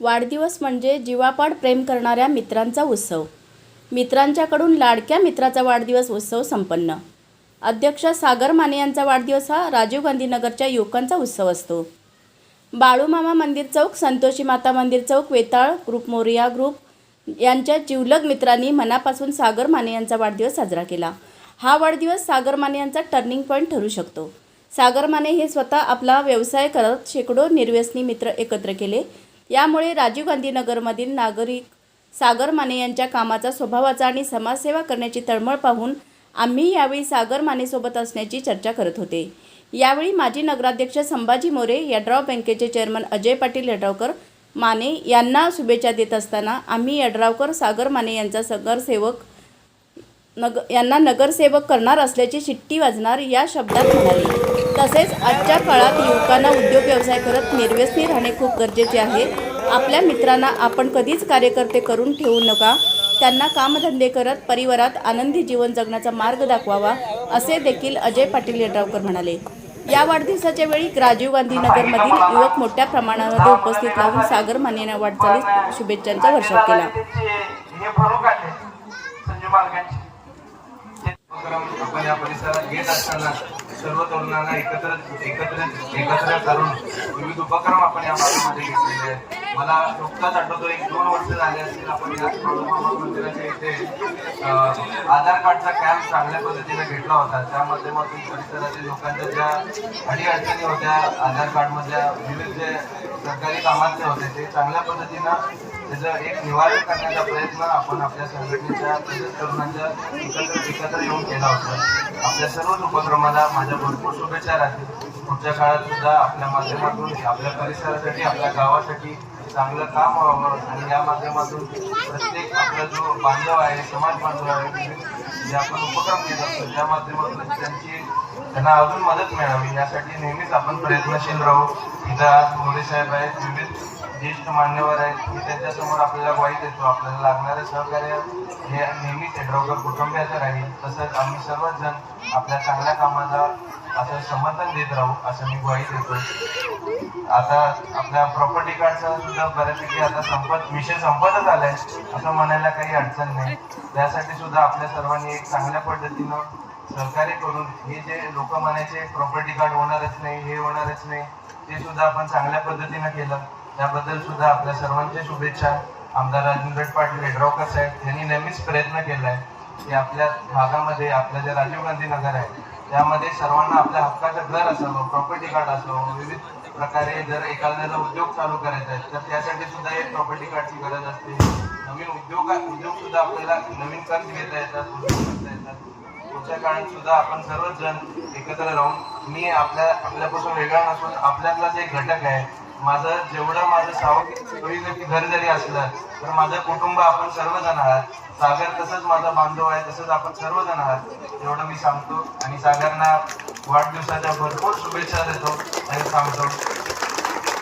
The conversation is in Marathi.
वाढदिवस म्हणजे जीवापाड प्रेम करणाऱ्या मित्रांचा उत्सव. मित्रांच्याकडून लाडक्या मित्राचा वाढदिवस उत्सव संपन्न. अध्यक्ष सागर माने यांचा वाढदिवस हा राजीव गांधीनगरच्या युवकांचा उत्सव असतो. बाळूमामा मंदिर चौक संतोषी माता मंदिर चौक वेताळ ग्रुप मोरिया ग्रुप यांच्या जिवलग मित्रांनी मनापासून सागर माने यांचा वाढदिवस साजरा केला. हा वाढदिवस सागर माने यांचा टर्निंग पॉईंट ठरू शकतो. सागर माने हे स्वतः आपला व्यवसाय करत शेकडो निर्व्यसनी मित्र एकत्र केले. यामुळे राजीव गांधी नगरमधील नागरिक सागर माने यांच्या कामाचा स्वभावाचा आणि समाजसेवा करण्याची तळमळ पाहून आम्ही यावेळी सागर मानेसोबत असण्याची चर्चा करत होते. यावेळी माजी नगराध्यक्ष संभाजी मोरे यड्राव बँकेचे चेअरमन अजय पाटील यड्रावकर माने यांना शुभेच्छा देत असताना आम्ही यड्रावकर सागर माने यांचा नगरसेवक नग यांना नगरसेवक करणार असल्याची शिट्टी वाजणार या शब्दात म्हणाली. तसेच आजच्या काळात युवकांना उद्योग व्यवसाय करत निर्व्यसनी राहणे खूप गरजेचे आहे. आपल्या मित्रांना आपण कधीच कार्यकर्ते करून ठेवू नका. त्यांना कामधंदे करत परिवारात आनंदी जीवन जगण्याचा मार्ग दाखवावा असे देखील अजय पाटील यड्रावकर म्हणाले. या वाढदिवसाच्या वेळी राजीव गांधी नगरमधील युवक मोठ्या प्रमाणामध्ये उपस्थित राहून सागर मानेने वाटचालीस शुभेच्छांचा वर्षाव केला हे फरक आहे संजय मालकांची ते उपक्रम आपण या परिसरात घेत असताना सर्व तरुणांना एकत्र एकत्र एकत्र करून विविध उपक्रम आपण या भागामध्ये घेतलेले आहेत. मला नुकताच आठवतो एक दोन वर्ष झाले असतील आपण या मंदिराच्या इथे आधार कार्डचा कॅम्प चांगल्या पद्धतीने घेतला होता. त्या माध्यमातून परिसरातील लोकांच्या ज्या अडी अडचणी होत्या आधार कार्डमधल्या विविध जे सरकारी कामांचे होते ते चांगल्या पद्धतीनं त्याचं एक निवारण करण्याचा प्रयत्न आपण आपल्या संघटनेच्या तसेच तरुणांच्या एकत्र एकत्र येऊन केला होता. आपल्या सर्वच उपक्रमाला माझ्या भरपूर शुभेच्छा राहतील. पुढच्या काळात सुद्धा आपल्या माध्यमातून आपल्या परिसरासाठी आपल्या गावासाठी चांगलं काम व्हावं आणि या माध्यमातून प्रत्येक आपला जो बांधव आहे समाज बांधव आहे जे आपण उपक्रम घेत असतो त्या माध्यमातून त्यांची त्यांना अजून मदत मिळावी. यासाठी नेहमीच आपण प्रयत्नशील राहू. इथं मोदी साहेब आहेत विविध ज्येष्ठ मान्यवर आहेत की त्यांच्यासमोर आपल्याला ग्वाही देतो आपल्याला लागणारं सहकार्य हे नेहमीच हेडरावकर कुटुंबियाचं राहील तसंच आम्ही सर्वच जण आपल्या चांगल्या कामाला असं समर्थन देत राहू असं मी ग्वाही देतो. आता आपल्या प्रॉपर्टी कार्डचा सुद्धा बऱ्यापैकी आता संपत विषय संपतच आलाय असं म्हणायला काही अडचण नाही. त्यासाठी सुद्धा आपल्या सर्वांनी एक चांगल्या पद्धतीनं सहकार्य करून हे जे लोक म्हणायचे प्रॉपर्टी कार्ड होणारच नाही हे होणारच नाही ते सुद्धा आपण चांगल्या पद्धतीनं केलं. त्याबद्दल सुद्धा आपल्या सर्वांच्या शुभेच्छा. आमदार राजेंद्र पाटील यड्रावकर साहेब यांनी नेहमीच प्रयत्न केला आहे की आपल्या भागामध्ये आपलं जे राजीव गांधी नगर आहे त्यामध्ये सर्वांना आपल्या हक्काचं घर असावं प्रॉपर्टी कार्ड असावं. विविध प्रकारे जर एखाद्याला उद्योग चालू करायचा आहे तर त्यासाठी सुद्धा एक प्रॉपर्टी कार्डची गरज असते. नवीन उद्योग उद्योग सुद्धा आपल्याला नवीन कर्ज घेता येतात उद्योग करता येतात. पुढच्या काळात सुद्धा आपण सर्वच जण एकत्र राहून मी आपल्या आपल्यापासून वेगळा नसून आपल्यातलाच एक घटक आहे माझं जेवढं माझं सावकी घर जरी असलं तर माझं कुटुंब आपण सर्वजण आहात. सागर तसंच माझा बांधव आहे तसंच आपण सर्वजण आहात. एवढं मी सांगतो. आणि सागरना वाढदिवसाच्या भरपूर शुभेच्छा देतो. आणि सांगतो